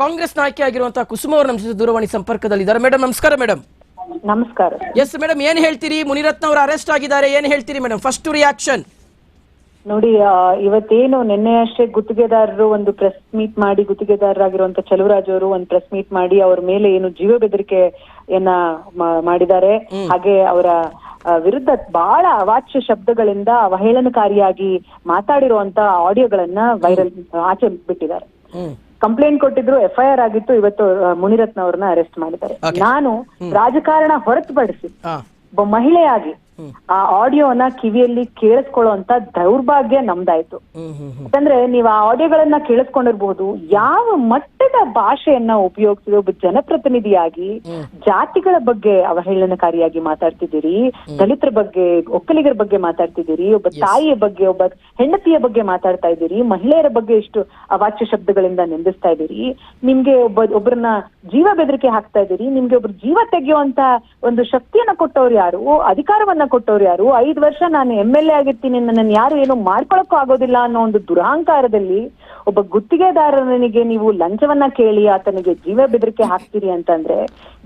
ಕಾಂಗ್ರೆಸ್ ನಾಯಕಿ ಆಗಿರುವಂತಹ ಕುಸುಮ ಅವರು ನಮ್ಮ ಜೊತೆ ದೂರವಾಣಿ ಸಂಪರ್ಕದಲ್ಲಿದ್ದಾರೆ. ಮೇಡಮ್ ನಮಸ್ಕಾರ ಮೇಡಮ್ ನಮಸ್ಕಾರ. ಎಸ್ ಮೇಡಮ್ ಏನ್ ಹೇಳ್ತೀರಿ? ಮುನಿರತ್ನ ಅವರು ಅರೆಸ್ಟ್ ಆಗಿದ್ದಾರೆ ಏನ್ ಹೇಳ್ತೀರಿ ಮೇಡಮ್ ಫಸ್ಟ್ ರಿಯಾಕ್ಷನ್ ನೋಡಿ ಇವತ್ತೇನು ನಿನ್ನೆ ಅಷ್ಟೇ ಗುತ್ತಿಗೆದಾರರು ಒಂದು ಪ್ರೆಸ್ ಮೀಟ್ ಮಾಡಿ ಗುತ್ತಿಗೆದಾರರಾಗಿರುವಂತ ಚಲುವರಾಜ್ ಅವರು ಒಂದು ಪ್ರೆಸ್ ಮೀಟ್ ಮಾಡಿ ಅವ್ರ ಮೇಲೆ ಏನು ಜೀವ ಬೆದರಿಕೆಯನ್ನ ಏನ ಮಾಡಿದ್ದಾರೆ. ಹಾಗೆ ಅವರ ವಿರುದ್ಧ ಬಹಳ ಅವಾಚ್ಯ ಶಬ್ದಗಳಿಂದ ಅವಹೇಳನಕಾರಿಯಾಗಿ ಮಾತಾಡಿರುವಂತ ಆಡಿಯೋಗಳನ್ನ ವೈರಲ್ ಆಚೆ ಬಿಟ್ಟಿದ್ದಾರೆ. ಕಂಪ್ಲೇಂಟ್ ಕೊಟ್ಟಿದ್ರು ಎಫ್ಐಆರ್ ಆಗಿತ್ತು ಇವತ್ತು ಮುನಿರತ್ನ ಅವ್ರನ್ನ ಅರೆಸ್ಟ್ ಮಾಡಿದ್ದಾರೆ. ನಾನು ರಾಜಕಾರಣ ಹೊರತುಪಡಿಸಿ ಒಬ್ಬ ಮಹಿಳೆಯಾಗಿ ಆ ಆಡಿಯೋನ ಕಿವಿಯಲ್ಲಿ ಕೇಳಿಸ್ಕೊಳ್ಳುವಂತ ದೌರ್ಭಾಗ್ಯ ನಮ್ದಾಯ್ತು. ಯಾಕಂದ್ರೆ ನೀವು ಆ ಆಡಿಯೋಗಳನ್ನ ಕೇಳಿಸ್ಕೊಂಡಿರ್ಬಹುದು ಯಾವ ಮಟ್ಟದ ಭಾಷೆಯನ್ನ ಉಪಯೋಗಿಸಿದ ಒಬ್ಬ ಜನಪ್ರತಿನಿಧಿಯಾಗಿ ಜಾತಿಗಳ ಬಗ್ಗೆ ಅವಹೇಳನಕಾರಿಯಾಗಿ ಮಾತಾಡ್ತಿದ್ದೀರಿ ದಲಿತರ ಬಗ್ಗೆ ಒಕ್ಕಲಿಗರ ಬಗ್ಗೆ ಮಾತಾಡ್ತಿದ್ದೀರಿ ಒಬ್ಬ ತಾಯಿಯ ಬಗ್ಗೆ ಒಬ್ಬ ಹೆಂಡತಿಯ ಬಗ್ಗೆ ಮಾತಾಡ್ತಾ ಇದ್ದೀರಿ ಮಹಿಳೆಯರ ಬಗ್ಗೆ ಇಷ್ಟು ಅವಾಚ್ಯ ಶಬ್ದಗಳಿಂದ ನಿಂದಿಸ್ತಾ ಇದ್ದೀರಿ ನಿಮ್ಗೆ ಒಬ್ಬ ಒಬ್ಬರನ್ನ ಜೀವ ಬೆದರಿಕೆ ಹಾಕ್ತಾ ಇದ್ದೀರಿ ನಿಮ್ಗೆ ಒಬ್ರು ಜೀವ ತೆಗೆಯುವಂತ ಒಂದು ಶಕ್ತಿಯನ್ನ ಕೊಟ್ಟವ್ರು ಯಾರು? ಅಧಿಕಾರವನ್ನ ಕೊಟ್ಟವ್ರು ಯಾರು? ಐದ್ ವರ್ಷ ನಾನು ಎಂ ಎಲ್ ಎ ಆಗಿರ್ತೀನಿ ನನ್ನ ಯಾರು ಏನು ಮಾಡ್ಕೊಳಕ್ಕೂ ಆಗೋದಿಲ್ಲ ಅನ್ನೋ ಒಂದು ದುರಹಂಕಾರದಲ್ಲಿ ಒಬ್ಬ ಗುತ್ತಿಗೆದಾರನಿಗೆ ನೀವು ಲಂಚವನ್ನ ಕೇಳಿ, ಆತನಿಗೆ ಜೀವ ಬೆದರಿಕೆ ಹಾಕ್ತೀರಿ ಅಂತಂದ್ರೆ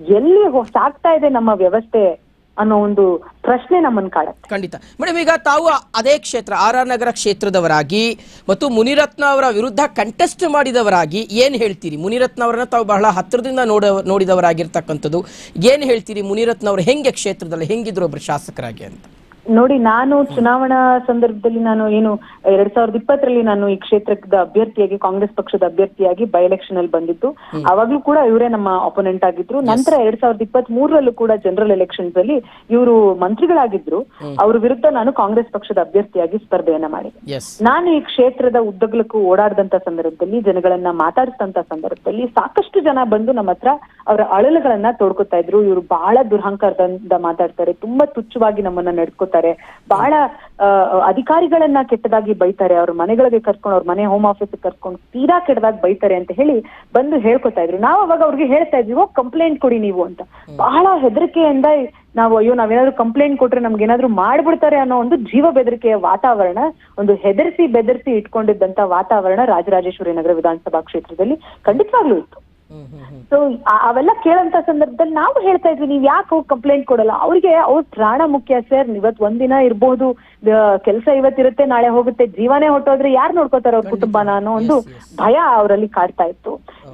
ಎಲ್ಲಿ ಸಾಗ್ತಾ ಇದೆ ನಮ್ಮ ವ್ಯವಸ್ಥೆ? ಅನ್ನೋ ಒಂದು ಪ್ರಶ್ನೆ ನಮ್ಮನ್ನು ಕಾಡುತ್ತೆ ಖಂಡಿತ. ಮೇಡಮ್, ಈಗ ತಾವು ಅದೇ ಕ್ಷೇತ್ರ, ಆರ್ ಆರ್ ನಗರ ಕ್ಷೇತ್ರದವರಾಗಿ ಮತ್ತು ಮುನಿರತ್ನ ಅವರ ವಿರುದ್ಧ ಕಂಟೆಸ್ಟ್ ಮಾಡಿದವರಾಗಿ ಏನ್ ಹೇಳ್ತೀರಿ? ಮುನಿರತ್ನ ಅವರನ್ನ ತಾವು ಬಹಳ ಹತ್ತಿರದಿಂದ ನೋಡ, ನೋಡಿದವರಾಗಿರ್ತಕ್ಕಂಥದ್ದು. ಏನ್ ಹೇಳ್ತೀರಿ ಮುನಿರತ್ನ ಅವರು ಹೆಂಗೆ ಕ್ಷೇತ್ರದಲ್ಲಿ ಹೆಂಗಿದ್ರು ಒಬ್ರು ಶಾಸಕರಾಗಿ ಅಂತ? ನೋಡಿ ನಾನು ಚುನಾವಣಾ ಸಂದರ್ಭದಲ್ಲಿ ನಾನು ಏನು ಎರಡ್ ಸಾವಿರದ ಇಪ್ಪತ್ತರಲ್ಲಿ ನಾನು ಈ ಕ್ಷೇತ್ರದ ಅಭ್ಯರ್ಥಿಯಾಗಿ ಕಾಂಗ್ರೆಸ್ ಪಕ್ಷದ ಅಭ್ಯರ್ಥಿಯಾಗಿ ಬೈ ಎಲೆಕ್ಷನ್ ಅಲ್ಲಿ ಬಂದಿದ್ದು. ಅವಾಗ್ಲೂ ಕೂಡ ಇವರೇ ನಮ್ಮ ಅಪೋನೆಂಟ್ ಆಗಿದ್ರು. ನಂತರ ಎರಡ್ ಸಾವಿರದ ಇಪ್ಪತ್ತ್ ಮೂರರಲ್ಲೂ ಕೂಡ ಜನರಲ್ ಎಲೆಕ್ಷನ್ಸ್ ಅಲ್ಲಿ ಇವರು ಮಂತ್ರಿಗಳಾಗಿದ್ರು. ಅವ್ರ ವಿರುದ್ಧ ನಾನು ಕಾಂಗ್ರೆಸ್ ಪಕ್ಷದ ಅಭ್ಯರ್ಥಿಯಾಗಿ ಸ್ಪರ್ಧೆಯನ್ನ ಮಾಡಿದೆ. ನಾನು ಈ ಕ್ಷೇತ್ರದ ಉದ್ದಗಲಕ್ಕೂ ಓಡಾಡದಂತ ಸಂದರ್ಭದಲ್ಲಿ ಜನಗಳನ್ನ ಮಾತಾಡಿಸಿದಂತ ಸಂದರ್ಭದಲ್ಲಿ ಸಾಕಷ್ಟು ಜನ ಬಂದು ನಮ್ಮ ಹತ್ರ ಅವರ ಅಳಲುಗಳನ್ನ ತೋಡ್ಕೊತಾ ಇದ್ರು. ಇವರು ಬಹಳ ದುರಹಂಕಾರದಿಂದ ಮಾತಾಡ್ತಾರೆ. ತುಂಬಾ ತುಚ್ಛವಾಗಿ ನಮ್ಮನ್ನ ನಡ್ಕೋತಾರೆ ಬಹಳ ಅಧಿಕಾರಿಗಳನ್ನ ಕೆಟ್ಟದಾಗಿ ಬೈತಾರೆ. ಅವ್ರ ಮನೆಗಳಿಗೆ ಕರ್ಕೊಂಡು ಅವ್ರ ಮನೆ ಹೋಮ್ ಆಫೀಸ್ ಕರ್ಕೊಂಡು ತೀರಾ ಕೆಟ್ಟದಾಗಿ ಬೈತಾರೆ ಅಂತ ಹೇಳಿ ಬಂದು ಹೇಳ್ಕೊತಾ ಇದ್ರು. ನಾವು ಅವಾಗ ಅವ್ರಿಗೆ ಹೇಳ್ತಾ ಇದ್ವಿ ಕಂಪ್ಲೇಂಟ್ ಕೊಡಿ ನೀವು ಅಂತ. ಬಹಳ ಹೆದರಿಕೆಯಿಂದ ನಾವು ಅಯ್ಯೋ ನಾವೇನಾದ್ರು ಕಂಪ್ಲೇಂಟ್ ಕೊಟ್ರೆ ನಮ್ಗೆ ಏನಾದ್ರು ಮಾಡ್ಬಿಡ್ತಾರೆ ಅನ್ನೋ ಒಂದು ಜೀವ ಬೆದರಿಕೆಯ ವಾತಾವರಣ ಒಂದು ಹೆದರ್ಸಿ ಬೆದರ್ಸಿ ಇಟ್ಕೊಂಡಿದ್ದಂತ ವಾತಾವರಣ ರಾಜರಾಜೇಶ್ವರಿ ನಗರ ವಿಧಾನಸಭಾ ಕ್ಷೇತ್ರದಲ್ಲಿ ಖಂಡಿತವಾಗ್ಲೂ ಇತ್ತು. ಸೊ ಅವೆಲ್ಲ ಕೇಳಂತ ಸಂದರ್ಭದಲ್ಲಿ ನಾವು ಹೇಳ್ತಾ ಇದ್ವಿ ನೀವ್ ಯಾಕೆ ಹೋಗಿ ಕಂಪ್ಲೇಂಟ್ ಕೊಡಲ್ಲ? ಅವ್ರಿಗೆ ಅವ್ರ ಪ್ರಾಣ ಮುಖ್ಯ ಸರ್. ಇವತ್ ಒಂದಿನ ಇರ್ಬೋದು. ಕೆಲಸ ಇವತ್ತಿರುತ್ತೆ ನಾಳೆ ಹೋಗುತ್ತೆ. ಜೀವನೇ ಹೊಟ್ಟೋದ್ರೆ ಯಾರು ನೋಡ್ಕೋತಾರ ಅವ್ರ ಕುಟುಂಬನ ಅನ್ನೋ ಒಂದು ಭಯ ಅವರಲ್ಲಿ ಕಾಡ್ತಾ ಇತ್ತು.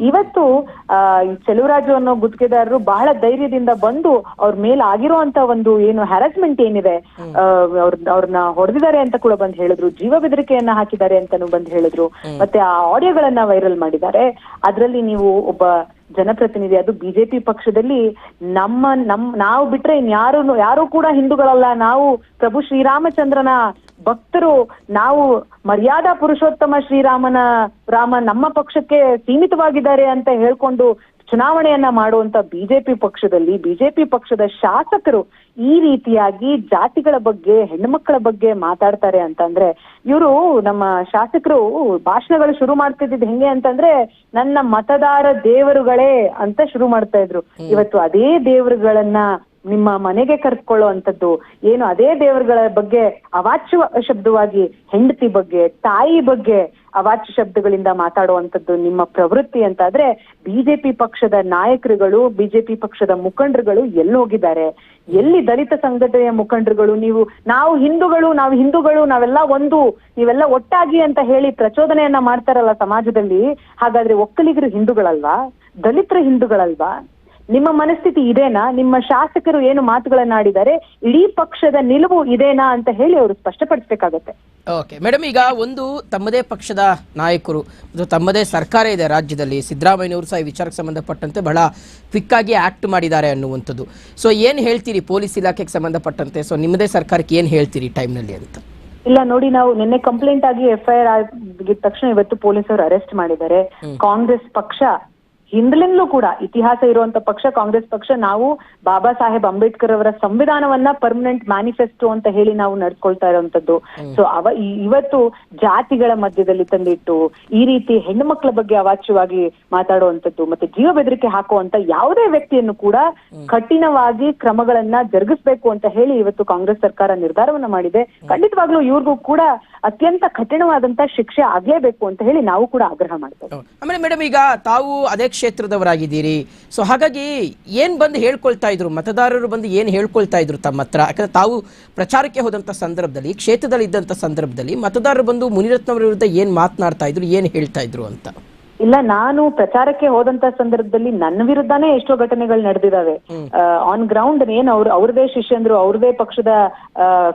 ಇವತ್ತು ಚೆಲುವರಾಜು ಅನ್ನೋ ಗುತ್ತಿಗೆದಾರರು ಬಹಳ ಧೈರ್ಯದಿಂದ ಬಂದು ಅವ್ರ ಮೇಲೆ ಆಗಿರುವಂತ ಒಂದು ಏನು ಹ್ಯಾರಾಸ್ಮೆಂಟ್ ಏನಿದೆ ಅವ್ರ ಅವ್ರನ್ನ ಹೊಡೆದಿದ್ದಾರೆ ಅಂತ ಕೂಡ ಬಂದ್ ಹೇಳಿದ್ರು. ಜೀವ ಬೆದರಿಕೆಯನ್ನ ಹಾಕಿದ್ದಾರೆ ಅಂತಾನು ಬಂದ್ ಹೇಳಿದ್ರು. ಮತ್ತೆ ಆ ಆಡಿಯೋಗಳನ್ನ ವೈರಲ್ ಮಾಡಿದ್ದಾರೆ. ಅದ್ರಲ್ಲಿ ನೀವು ಒಬ್ಬ ಜನಪ್ರತಿನಿಧಿ, ಅದು ಬಿಜೆಪಿ ಪಕ್ಷದಲ್ಲಿ ನಮ್ಮ, ನಮ್, ನಾವು ಬಿಟ್ರೆ ಇನ್ಯಾರು, ಯಾರು ಕೂಡ ಹಿಂದೂಗಳಲ್ಲ. ನಾವು ಪ್ರಭು ಶ್ರೀರಾಮಚಂದ್ರನ ಭಕ್ತರು. ನಾವು ಮರ್ಯಾದಾ ಪುರುಷೋತ್ತಮ ಶ್ರೀರಾಮನ, ರಾಮ ನಮ್ಮ ಪಕ್ಷಕ್ಕೆ ಸೀಮಿತವಾಗಿದ್ದಾರೆ ಅಂತ ಹೇಳ್ಕೊಂಡು ಚುನಾವಣೆಯನ್ನ ಮಾಡುವಂತ ಬಿಜೆಪಿ ಪಕ್ಷದಲ್ಲಿ, ಬಿಜೆಪಿ ಪಕ್ಷದ ಶಾಸಕರು ಈ ರೀತಿಯಾಗಿ ಜಾತಿಗಳ ಬಗ್ಗೆ ಹೆಣ್ಮಕ್ಳ ಬಗ್ಗೆ ಮಾತಾಡ್ತಾರೆ ಅಂತಂದ್ರೆ ಇವರು ನಮ್ಮ ಶಾಸಕರು ಭಾಷಣಗಳು ಶುರು ಮಾಡ್ತಿದ್ದಿದ್ ಹೆಂಗೆ ಅಂತಂದ್ರೆ ನನ್ನ ಮತದಾರ ದೇವರುಗಳೇ ಅಂತ ಶುರು ಮಾಡ್ತಾ ಇದ್ರು. ಇವತ್ತು ಅದೇ ದೇವರುಗಳನ್ನ ನಿಮ್ಮ ಮನೆಗೆ ಕರ್ಕೊಳ್ಳುವಂಥದ್ದು ಏನು ಅದೇ ದೇವರುಗಳ ಬಗ್ಗೆ ಅವಾಚ್ಯ ಶಬ್ದವಾಗಿ ಹೆಂಡತಿ ಬಗ್ಗೆ ತಾಯಿ ಬಗ್ಗೆ ಅವಾಚ್ಯ ಶಬ್ದಗಳಿಂದ ಮಾತಾಡುವಂಥದ್ದು ನಿಮ್ಮ ಪ್ರವೃತ್ತಿ ಅಂತಾದ್ರೆ ಬಿಜೆಪಿ ಪಕ್ಷದ ನಾಯಕರುಗಳು, ಬಿಜೆಪಿ ಪಕ್ಷದ ಮುಖಂಡರುಗಳು ಎಲ್ಲಿ ಹೋಗಿದ್ದಾರೆ ಎಲ್ಲಿ ದಲಿತ ಸಂಘಟನೆಯ ಮುಖಂಡರುಗಳು? ನೀವು, ನಾವು ಹಿಂದೂಗಳು ನಾವು ಹಿಂದೂಗಳು, ನಾವೆಲ್ಲ ಒಂದು, ನೀವೆಲ್ಲ ಒಟ್ಟಾಗಿ ಅಂತ ಹೇಳಿ ಪ್ರಚೋದನೆಯನ್ನ ಮಾಡ್ತಾರಲ್ಲ ಸಮಾಜದಲ್ಲಿ, ಹಾಗಾದ್ರೆ ಒಕ್ಕಲಿಗರು ಹಿಂದೂಗಳಲ್ವಾ? ದಲಿತರ ಹಿಂದೂಗಳಲ್ವಾ? ನಿಮ್ಮ ಮನಸ್ಥಿತಿ ಇದೇನಾ? ನಿಮ್ಮ ಶಾಸಕರು ಏನು ಮಾತುಗಳನ್ನಾಡಿದ್ದಾರೆ? ಇಡೀ ಪಕ್ಷದ ನಿಲುವು ಇದೇನಾ ಅಂತ ಹೇಳಿ ಅವರು ಸ್ಪಷ್ಟಪಡಿಸ್ಬೇಕಾಗತ್ತೆ. ಓಕೆ ಮೇಡಮ್ ಈಗ ಒಂದು ತಮ್ಮದೇ ಪಕ್ಷದ ನಾಯಕರು ಮತ್ತು ತಮ್ಮದೇ ಸರ್ಕಾರ ಇದೆ ರಾಜ್ಯದಲ್ಲಿ. ಸಿದ್ದರಾಮಯ್ಯವರು ಸಹ ಈ ವಿಚಾರಕ್ಕೆ ಸಂಬಂಧಪಟ್ಟಂತೆ ಬಹಳ ಕ್ವಿಕ್ ಆಗಿ ಆಕ್ಟ್ ಮಾಡಿದ್ದಾರೆ ಅನ್ನುವಂಥದ್ದು. ಸೊ ಏನು ಹೇಳ್ತೀರಿ ಪೊಲೀಸ್ ಇಲಾಖೆಗೆ ಸಂಬಂಧಪಟ್ಟಂತೆ? ಸೊ ನಿಮ್ಮದೇ ಸರ್ಕಾರಕ್ಕೆ ಏನು ಹೇಳ್ತೀರಿ ಟೈಮ್ನಲ್ಲಿ ಅಂತ? ಇಲ್ಲ ನೋಡಿ ನಾವು ನಿನ್ನೆ ಕಂಪ್ಲೇಂಟ್ ಆಗಿ ಎಫ್ಐಆರ್ ಆಗಿದ ತಕ್ಷಣ ಇವತ್ತು ಪೊಲೀಸರು ಅರೆಸ್ಟ್ ಮಾಡಿದ್ದಾರೆ. ಕಾಂಗ್ರೆಸ್ ಪಕ್ಷ ಹಿಂದ್ಲಿಂದಲೂ ಕೂಡ ಇತಿಹಾಸ ಇರುವಂತ ಪಕ್ಷ ಕಾಂಗ್ರೆಸ್ ಪಕ್ಷ ನಾವು ಬಾಬಾ ಸಾಹೇಬ್ ಅಂಬೇಡ್ಕರ್ ಅವರ ಸಂವಿಧಾನವನ್ನ ಪರ್ಮನೆಂಟ್ ಮ್ಯಾನಿಫೆಸ್ಟೋ ಅಂತ ಹೇಳಿ ನಾವು ನಡ್ಸ್ಕೊಳ್ತಾ ಇರುವಂತದ್ದು. ಸೊ ಅವ ಇವತ್ತು ಜಾತಿಗಳ ಮಧ್ಯದಲ್ಲಿ ತಂದಿಟ್ಟು ಈ ರೀತಿ ಹೆಣ್ಣು ಮಕ್ಕಳ ಬಗ್ಗೆ ಅವಾಚ್ಯವಾಗಿ ಮಾತಾಡುವಂತದ್ದು ಮತ್ತೆ ಜೀವ ಬೆದರಿಕೆ ಹಾಕುವಂತ ಯಾವುದೇ ವ್ಯಕ್ತಿಯನ್ನು ಕೂಡ ಕಠಿಣವಾಗಿ ಕ್ರಮಗಳನ್ನ ಜರುಗಿಸಬೇಕು ಅಂತ ಹೇಳಿ ಇವತ್ತು ಕಾಂಗ್ರೆಸ್ ಸರ್ಕಾರ ನಿರ್ಧಾರವನ್ನ ಮಾಡಿದೆ. ಖಂಡಿತವಾಗ್ಲೂ ಇವ್ರಿಗೂ ಕೂಡ ಅತ್ಯಂತ ಕಠಿಣವಾದಂತ ಶಿಕ್ಷೆ ಆಗ್ಲೇಬೇಕು ಅಂತ ಹೇಳಿ ನಾವು ಕೂಡ ಆಗ್ರಹ ಮಾಡ್ತೇವೆ ಆಮೇಲೆ ಮೇಡಮ್ ಈಗ ತಾವು ಅದೇ ಕ್ಷೇತ್ರದವರಾಗಿದ್ದೀರಿ. ಸೊ ಹಾಗಾಗಿ ಏನು ಬಂದು ಹೇಳ್ಕೊಳ್ತಾ ಇದ್ರು, ಮತದಾರರು ಬಂದು ಏನು ಹೇಳ್ಕೊಳ್ತಾ ಇದ್ರು ತಮ್ಮ ಹತ್ರ, ಯಾಕಂದ್ರೆ ತಾವು ಪ್ರಚಾರಕ್ಕೆ ಹೋದಂಥ ಸಂದರ್ಭದಲ್ಲಿ ಕ್ಷೇತ್ರದಲ್ಲಿ ಇದ್ದಂತ ಸಂದರ್ಭದಲ್ಲಿ ಮತದಾರರು ಬಂದು ಮುನಿರತ್ನವರ ವಿರುದ್ಧ ಏನು ಮಾತನಾಡ್ತಾ ಇದ್ರು, ಏನು ಹೇಳ್ತಾ ಇದ್ರು ಅಂತ. ಇಲ್ಲ ನಾನು ಪ್ರಚಾರಕ್ಕೆ ಹೋದಂತ ಸಂದರ್ಭದಲ್ಲಿ ನನ್ನ ವಿರುದ್ಧನೇ ಎಷ್ಟೋ ಘಟನೆಗಳು ನಡೆದಿದ್ದಾವೆ. ಆನ್ ಗ್ರೌಂಡ್ ಏನ್ ಅವ್ರ ಅವ್ರದೇ ಶಿಷ್ಯಂದ್ರು ಅವ್ರದೇ ಪಕ್ಷದ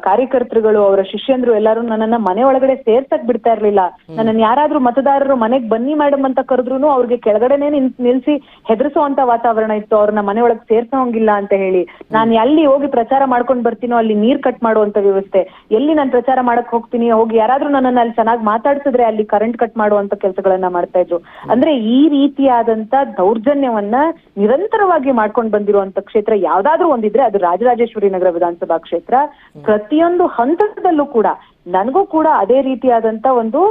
ಕಾರ್ಯಕರ್ತರುಗಳು ಅವರ ಶಿಷ್ಯಂದ್ರು ಎಲ್ಲರೂ ನನ್ನನ್ನ ಮನೆ ಒಳಗಡೆ ಸೇರ್ಸಕ್ ಬಿಡ್ತಾ ಇರ್ಲಿಲ್ಲ. ನನ್ನನ್ನು ಯಾರಾದ್ರೂ ಮತದಾರರು ಮನೆಗ್ ಬನ್ನಿ ಮೇಡಮ್ ಅಂತ ಕರೆದ್ರು ಅವ್ರಿಗೆ ಕೆಳಗಡೆನೆ ನಿಲ್ಸಿ ಹೆದರ್ಸುವಂತ ವಾತಾವರಣ ಇತ್ತು. ಅವ್ರನ್ನ ಮನೆ ಒಳಗ್ ಸೇರ್ಸೋಂಗಿಲ್ಲ ಅಂತ ಹೇಳಿ. ನಾನು ಎಲ್ಲಿ ಹೋಗಿ ಪ್ರಚಾರ ಮಾಡ್ಕೊಂಡ್ ಬರ್ತೀನೋ ಅಲ್ಲಿ ನೀರ್ ಕಟ್ ಮಾಡುವಂತ ವ್ಯವಸ್ಥೆ. ಎಲ್ಲಿ ನಾನು ಪ್ರಚಾರ ಮಾಡಕ್ ಹೋಗ್ತೀನಿ? ಹೋಗಿ ಯಾರಾದ್ರೂ ನನ್ನನ್ನ ಅಲ್ಲಿ ಚೆನ್ನಾಗಿ ಮಾತಾಡ್ಸಿದ್ರೆ ಅಲ್ಲಿ ಕರೆಂಟ್ ಕಟ್ ಮಾಡುವಂತ ಕೆಲಸಗಳನ್ನ ಮಾಡ್ತಾ ಇದ್ರು. ಅಂದ್ರೆ ಈ ರೀತಿಯಾದಂತ ದೌರ್ಜನ್ಯವನ್ನ ನಿರಂತರವಾಗಿ ಮಾಡ್ಕೊಂಡು ಬಂದಿರುವಂತ ಕ್ಷೇತ್ರ ಯಾವ್ದಾದ್ರು ಒಂದಿದ್ರೆ ಅದು ರಾಜರಾಜೇಶ್ವರಿ ನಗರ ವಿಧಾನಸಭಾ ಕ್ಷೇತ್ರ. ಪ್ರತಿಯೊಂದು ಹಂತದಲ್ಲೂ ಕೂಡ ನನಗೂ ಕೂಡ ಅದೇ ರೀತಿಯಾದಂತ ಒಂದು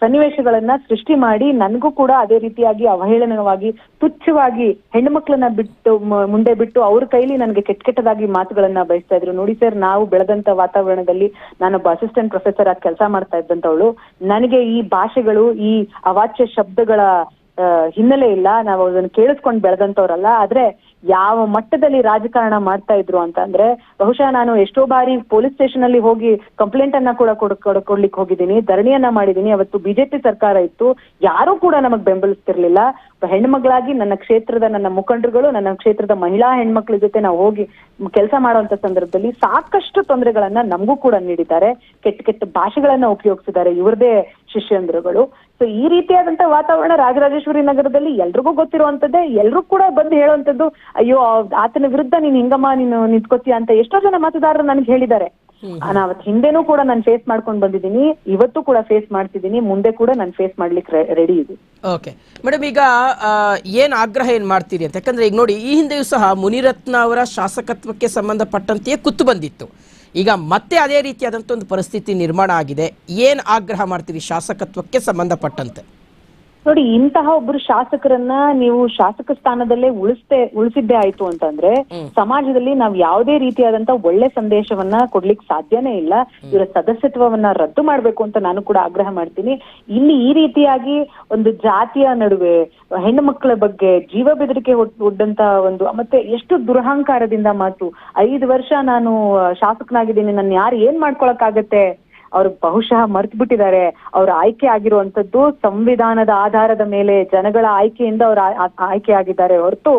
ಸನ್ನಿವೇಶಗಳನ್ನ ಸೃಷ್ಟಿ ಮಾಡಿ ನನಗೂ ಕೂಡ ಅದೇ ರೀತಿಯಾಗಿ ಅವಹೇಳನವಾಗಿ, ತುಚ್ಛವಾಗಿ ಹೆಣ್ಣು ಬಿಟ್ಟು ಮುಂದೆ ಬಿಟ್ಟು ಅವ್ರ ಕೈಲಿ ನನಗೆ ಕೆಟ್ಟ ಕೆಟ್ಟದಾಗಿ ಮಾತುಗಳನ್ನ ಬಯಸ್ತಾ ಇದ್ರು. ನೋಡಿ ಸರ್, ನಾವು ಬೆಳೆದಂತ ವಾತಾವರಣದಲ್ಲಿ ನಾನೊಬ್ಬ ಅಸಿಸ್ಟೆಂಟ್ ಪ್ರೊಫೆಸರ್ ಆಗಿ ಕೆಲಸ ಮಾಡ್ತಾ ಇದ್ದಂತವಳು. ನನಗೆ ಈ ಭಾಷೆಗಳು, ಈ ಅವಾಚ್ಯ ಶಬ್ದಗಳ ಹಿನ್ನೆಲೆ ಇಲ್ಲ. ನಾವು ಅದನ್ನು ಕೇಳಿಸ್ಕೊಂಡು ಬೆಳೆದಂತವ್ರಲ್ಲ. ಆದ್ರೆ ಯಾವ ಮಟ್ಟದಲ್ಲಿ ರಾಜಕಾರಣ ಮಾಡ್ತಾ ಇದ್ರು ಅಂತ ಅಂದ್ರೆ ಬಹುಶಃ ನಾನು ಎಷ್ಟೋ ಬಾರಿ ಪೊಲೀಸ್ ಸ್ಟೇಷನ್ ಅಲ್ಲಿ ಹೋಗಿ ಕಂಪ್ಲೇಂಟ್ ಅನ್ನ ಕೂಡ ಕೊಡ್ ಕೊಡ್- ಕೊಡ್ಲಿಕ್ಕೆ ಹೋಗಿದ್ದೀನಿ, ಧರಣಿಯನ್ನ ಮಾಡಿದ್ದೀನಿ. ಅವತ್ತು ಬಿಜೆಪಿ ಸರ್ಕಾರ ಇತ್ತು. ಯಾರೂ ಕೂಡ ನಮಗ್ ಬೆಂಬಲಿಸ್ತಿರ್ಲಿಲ್ಲ. ಹೆಣ್ಮಗಳಾಗಿ ನನ್ನ ಕ್ಷೇತ್ರದ ನನ್ನ ಮುಖಂಡರುಗಳು, ನನ್ನ ಕ್ಷೇತ್ರದ ಮಹಿಳಾ ಹೆಣ್ಮಕ್ಳ ಜೊತೆ ನಾವು ಹೋಗಿ ಕೆಲಸ ಮಾಡುವಂತ ಸಂದರ್ಭದಲ್ಲಿ ಸಾಕಷ್ಟು ತೊಂದರೆಗಳನ್ನ ನಮಗೂ ಕೂಡ ನೀಡಿದ್ದಾರೆ. ಕೆಟ್ಟ ಕೆಟ್ಟ ಭಾಷೆಗಳನ್ನ ಉಪಯೋಗಿಸಿದ್ದಾರೆ ಇವ್ರದೇ ಶಿಷ್ಯಂದ್ರುಗಳು. ಸೊ ಈ ರೀತಿಯಾದಂತ ವಾತಾವರಣ ರಾಜರಾಜೇಶ್ವರಿ ನಗರದಲ್ಲಿ ಎಲ್ರಿಗೂ ಗೊತ್ತಿರುವಂತದ್ದೇ ಎಲ್ರೂ ಕೂಡ ಬಂದು ಹೇಳುವಂತದ್ದು ಅಯ್ಯೋ ಆತನ ವಿರುದ್ಧ ನೀನ್ ಹಿಂಗಮ್ಮ ನೀನು ನಿಂತ್ಕೋತೀಯ ಅಂತ ಎಷ್ಟೋ ಜನ ಮತದಾರರು ನನಗೆ ಹೇಳಿದ್ದಾರೆ. ನಾನು ಅವತ್ ಹಿಂದೆನೂ ಕೂಡ ನಾನು ಫೇಸ್ ಮಾಡ್ಕೊಂಡು ಬಂದಿದ್ದೀನಿ ಇವತ್ತು ಕೂಡ ಫೇಸ್ ಮಾಡ್ತಿದ್ದೀನಿ ಮುಂದೆ ಕೂಡ ನಾನು ಫೇಸ್ ಮಾಡ್ಲಿಕ್ಕೆ ರೆಡಿ ಇದೆ ಓಕೆ ಮೇಡಮ್ ಈಗ ಏನ್ ಆಗ್ರಹ ಏನ್ ಮಾಡ್ತೀರಿ ಅಂತ? ಯಾಕಂದ್ರೆ ಈಗ ನೋಡಿ ಈ ಹಿಂದೆಯೂ ಸಹ ಮುನಿರತ್ನ ಅವರ ಶಾಸಕತ್ವಕ್ಕೆ ಸಂಬಂಧಪಟ್ಟಂತೆಯೇ ಕುತ್ತು ಬಂದಿತ್ತು. ಈಗ ಮತ್ತೆ ಅದೇ ರೀತಿಯಾದಂಥ ಒಂದು ಪರಿಸ್ಥಿತಿ ನಿರ್ಮಾಣ ಆಗಿದೆ. ಏನು ಆಗ್ರಹ ಮಾಡ್ತೀವಿ ಶಾಸಕತ್ವಕ್ಕೆ ಸಂಬಂಧಪಟ್ಟಂತೆ? ನೋಡಿ ಇಂತಹ ಒಬ್ರು ಶಾಸಕರನ್ನ ನೀವು ಶಾಸಕ ಸ್ಥಾನದಲ್ಲೇ ಉಳಿಸ್ತೆ ಉಳಿಸಿದ್ದೇ ಆಯ್ತು ಅಂತಂದ್ರೆ ಸಮಾಜದಲ್ಲಿ ನಾವ್ ಯಾವುದೇ ರೀತಿಯಾದಂತ ಒಳ್ಳೆ ಸಂದೇಶವನ್ನ ಕೊಡ್ಲಿಕ್ಕೆ ಸಾಧ್ಯನೇ ಇಲ್ಲ. ಇವರ ಸದಸ್ಯತ್ವವನ್ನ ರದ್ದು ಮಾಡ್ಬೇಕು ಅಂತ ನಾನು ಕೂಡ ಆಗ್ರಹ ಮಾಡ್ತೀನಿ. ಇಲ್ಲಿ ಈ ರೀತಿಯಾಗಿ ಒಂದು ಜಾತಿಯ ನಡುವೆ ಹೆಣ್ಣು ಮಕ್ಕಳ ಬಗ್ಗೆ ಜೀವ ಬೆದರಿಕೆ ಒಡ್- ಒಡ್ಡಂತ ಒಂದು ಮತ್ತೆ ಎಷ್ಟು ದುರಹಂಕಾರದಿಂದ ಮಾತು. ಐದು ವರ್ಷ ನಾನು ಶಾಸಕನಾಗಿದ್ದೀನಿ. ನನ್ನ ಯಾರು ಏನ್ ಮಾಡ್ಕೊಳಕ್ಕಾಗತ್ತೆ? ಅವ್ರು ಬಹುಶಃ ಮರ್ತ್ ಬಿಟ್ಟಿದ್ದಾರೆ ಅವ್ರ ಆಯ್ಕೆ ಆಗಿರುವಂತದ್ದು ಸಂವಿಧಾನದ ಆಧಾರದ ಮೇಲೆ ಜನಗಳ ಆಯ್ಕೆಯಿಂದ ಅವ್ರ ಆಯ್ಕೆ ಆಗಿದ್ದಾರೆ. ಹೊರತು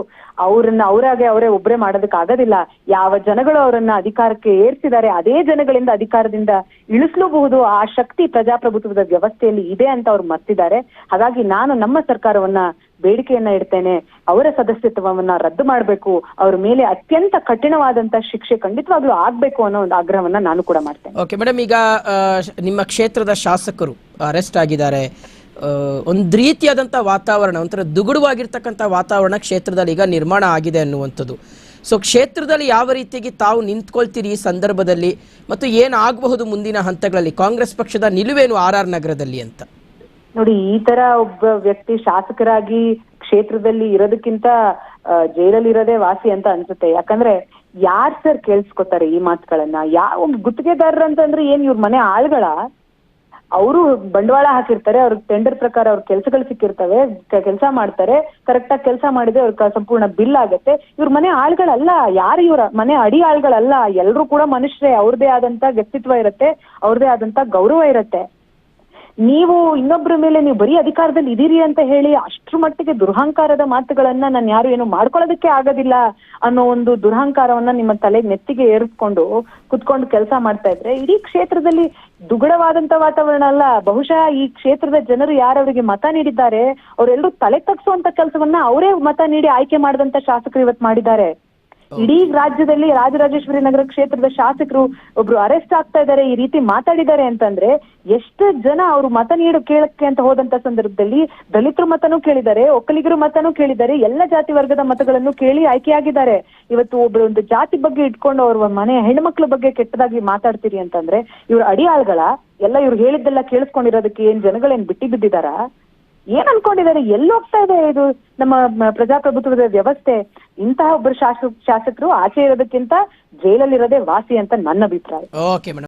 ಅವ್ರನ್ನ, ಅವರಾಗೆ ಅವರೇ ಒಬ್ಬರೇ ಮಾಡೋದಕ್ಕೆ ಆಗೋದಿಲ್ಲ. ಯಾವ ಜನಗಳು ಅವರನ್ನ ಅಧಿಕಾರಕ್ಕೆ ಏರ್ಸಿದ್ದಾರೆ, ಅದೇ ಜನಗಳಿಂದ ಅಧಿಕಾರದಿಂದ ಇಳಿಸ್ಲೂಬಹುದು. ಆ ಶಕ್ತಿ ಪ್ರಜಾಪ್ರಭುತ್ವದ ವ್ಯವಸ್ಥೆಯಲ್ಲಿ ಇದೆ ಅಂತ ಅವ್ರು ಮರ್ತಿದ್ದಾರೆ. ಹಾಗಾಗಿ ನಾನು ನಮ್ಮ ಸರ್ಕಾರವನ್ನ ಬೇಡಿಕೆಯನ್ನ ಇಡ್ತೇನೆ, ಅವರ ಸದಸ್ಯತ್ವವನ್ನ ರದ್ದು ಮಾಡಬೇಕು, ಅವರ ಮೇಲೆ ಅತ್ಯಂತ ಕಠಿಣವಾದಂತ ಶಿಕ್ಷೆ ಖಂಡಿತವಾಗ್ಲೂ ಆಗ್ಬೇಕು ಅನ್ನೋ ಒಂದು ಆಗ್ರಹವನ್ನ ನಾನು ಕೂಡ ಮಾಡ್ತೇನೆ. ಓಕೆ ಮೇಡಮ್ ಈಗ ನಿಮ್ಮ ಕ್ಷೇತ್ರದ ಶಾಸಕರು ಅರೆಸ್ಟ್ ಆಗಿದ್ದಾರೆ. ಒಂದು ರೀತಿಯಾದಂಥ ವಾತಾವರಣ, ಒಂಥರ ದುಗುಡವಾಗಿರ್ತಕ್ಕಂಥ ವಾತಾವರಣ ಕ್ಷೇತ್ರದಲ್ಲಿ ಈಗ ನಿರ್ಮಾಣ ಆಗಿದೆ ಅನ್ನುವಂಥದ್ದು. ಸೊ ಕ್ಷೇತ್ರದಲ್ಲಿ ಯಾವ ರೀತಿಯಾಗಿ ತಾವು ನಿಂತ್ಕೊಳ್ತೀರಿ ಈ ಸಂದರ್ಭದಲ್ಲಿ, ಮತ್ತು ಏನಾಗಬಹುದು ಮುಂದಿನ ಹಂತಗಳಲ್ಲಿ ಕಾಂಗ್ರೆಸ್ ಪಕ್ಷದ ನಿಲುವೇನು ಆರ್ ಆರ್ ನಗರದಲ್ಲಿ ಅಂತ? ನೋಡಿ, ಈ ತರ ಒಬ್ಬ ವ್ಯಕ್ತಿ ಶಾಸಕರಾಗಿ ಕ್ಷೇತ್ರದಲ್ಲಿ ಇರೋದಕ್ಕಿಂತ ಜೈಲಲ್ಲಿ ಇರೋದೇ ವಾಸಿ ಅಂತ ಅನ್ಸುತ್ತೆ. ಯಾಕಂದ್ರೆ ಯಾರ್ ಸರ್ ಕೇಳಿಸ್ಕೊತಾರೆ ಈ ಮಾತುಗಳನ್ನ? ಯಾವ ಗುತ್ತಿಗೆದಾರರು ಅಂತಂದ್ರೆ ಏನ್ ಇವ್ರ ಮನೆ ಆಳ್ಗಳ? ಅವರು ಬಂಡವಾಳ ಹಾಕಿರ್ತಾರೆ ಅವ್ರ ಟೆಂಡರ್ ಪ್ರಕಾರ ಅವ್ರ ಕೆಲಸಗಳು ಸಿಕ್ಕಿರ್ತವೆ ಕೆಲಸ ಮಾಡ್ತಾರೆ ಕರೆಕ್ಟ್ ಆಗಿ ಕೆಲಸ ಮಾಡಿದ್ರೆ ಅವ್ರ ಸಂಪೂರ್ಣ ಬಿಲ್ ಆಗತ್ತೆ. ಇವ್ರ ಮನೆ ಆಳ್ಗಳಲ್ಲ, ಯಾರು ಇವ್ರ ಮನೆ ಅಡಿ ಆಳ್ಗಳಲ್ಲ, ಎಲ್ರು ಕೂಡ ಮನುಷ್ಯರೇ, ಅವ್ರದೇ ಆದಂತ ವ್ಯಕ್ತಿತ್ವ ಇರತ್ತೆ, ಅವ್ರದೇ ಆದಂತ ಗೌರವ ಇರತ್ತೆ. ನೀವು ಇನ್ನೊಬ್ಬರ ಮೇಲೆ ನೀವು ಬರೀ ಅಧಿಕಾರದಲ್ಲಿ ಇದೀರಿ ಅಂತ ಹೇಳಿ ಅಷ್ಟ್ರ ಮಟ್ಟಿಗೆ ದುರಹಂಕಾರದ ಮಾತುಗಳನ್ನ ನಾನು ಯಾರು ಏನು ಮಾಡ್ಕೊಳ್ಳೋದಕ್ಕೆ ಆಗೋದಿಲ್ಲ ಅನ್ನೋ ಒಂದು ದುರಹಂಕಾರವನ್ನ ನಿಮ್ಮ ತಲೆ ನೆತ್ತಿಗೆ ಏರಿಸ್ಕೊಂಡು ಕುತ್ಕೊಂಡು ಕೆಲಸ ಮಾಡ್ತಾ ಇದ್ರೆ ಇಡೀ ಕ್ಷೇತ್ರದಲ್ಲಿ ದುಗಡವಾದಂತ ವಾತಾವರಣ ಅಲ್ಲ. ಬಹುಶಃ ಈ ಕ್ಷೇತ್ರದ ಜನರು ಯಾರವರಿಗೆ ಮತ ನೀಡಿದ್ದಾರೆ ಅವರೆಲ್ಲರೂ ತಲೆ ತಗ್ಸುವಂತ ಕೆಲಸವನ್ನ ಅವರೇ ಮತ ನೀಡಿ ಆಯ್ಕೆ ಮಾಡಿದಂತ ಶಾಸಕರು ಇವತ್ತು ಮಾಡಿದ್ದಾರೆ. ಇಡೀ ರಾಜ್ಯದಲ್ಲಿ ರಾಜರಾಜೇಶ್ವರಿ ನಗರ ಕ್ಷೇತ್ರದ ಶಾಸಕರು ಒಬ್ರು ಅರೆಸ್ಟ್ ಆಗ್ತಾ ಇದ್ದಾರೆ, ಈ ರೀತಿ ಮಾತಾಡಿದ್ದಾರೆ ಅಂತಂದ್ರೆ ಎಷ್ಟು ಜನ ಅವರು ಮತ ನೀಡು ಕೇಳಕ್ಕೆ ಅಂತ ಹೋದಂತ ಸಂದರ್ಭದಲ್ಲಿ ದಲಿತರು ಮತನೂ ಕೇಳಿದ್ದಾರೆ, ಒಕ್ಕಲಿಗರು ಮತನೂ ಕೇಳಿದ್ದಾರೆ, ಎಲ್ಲ ಜಾತಿ ವರ್ಗದ ಮತಗಳನ್ನು ಕೇಳಿ ಆಯ್ಕೆಯಾಗಿದ್ದಾರೆ. ಇವತ್ತು ಒಬ್ರು ಒಂದು ಜಾತಿ ಬಗ್ಗೆ ಇಟ್ಕೊಂಡು ಅವ್ರ ಮನೆ ಹೆಣ್ಮಕ್ಳ ಬಗ್ಗೆ ಕೆಟ್ಟದಾಗಿ ಮಾತಾಡ್ತೀರಿ ಅಂತಂದ್ರೆ ಇವ್ರ ಅಡಿಯಾಳ್ಗಳ, ಎಲ್ಲ ಇವ್ರು ಹೇಳಿದ್ದೆಲ್ಲ ಕೇಳಿಸ್ಕೊಂಡಿರೋದಕ್ಕೆ ಏನ್ ಜನಗಳೇನ್ ಬಿಟ್ಟಿ ಬಿದ್ದಿದಾರ ಏನ್ ಅನ್ಕೊಂಡಿದ್ದಾರೆ? ಎಲ್ಲಿ ಹೋಗ್ತಾ ಇದೆ ಇದು ನಮ್ಮ ಪ್ರಜಾಪ್ರಭುತ್ವದ ವ್ಯವಸ್ಥೆ? ಇಂತಹ ಒಬ್ಬರು ಶಾಸಕ, ಶಾಸಕರು ಆಚೆ ಇರೋದಕ್ಕಿಂತ ಜೈಲಲ್ಲಿರೋದೇ ವಾಸಿ ಅಂತ ನನ್ನ ಅಭಿಪ್ರಾಯ.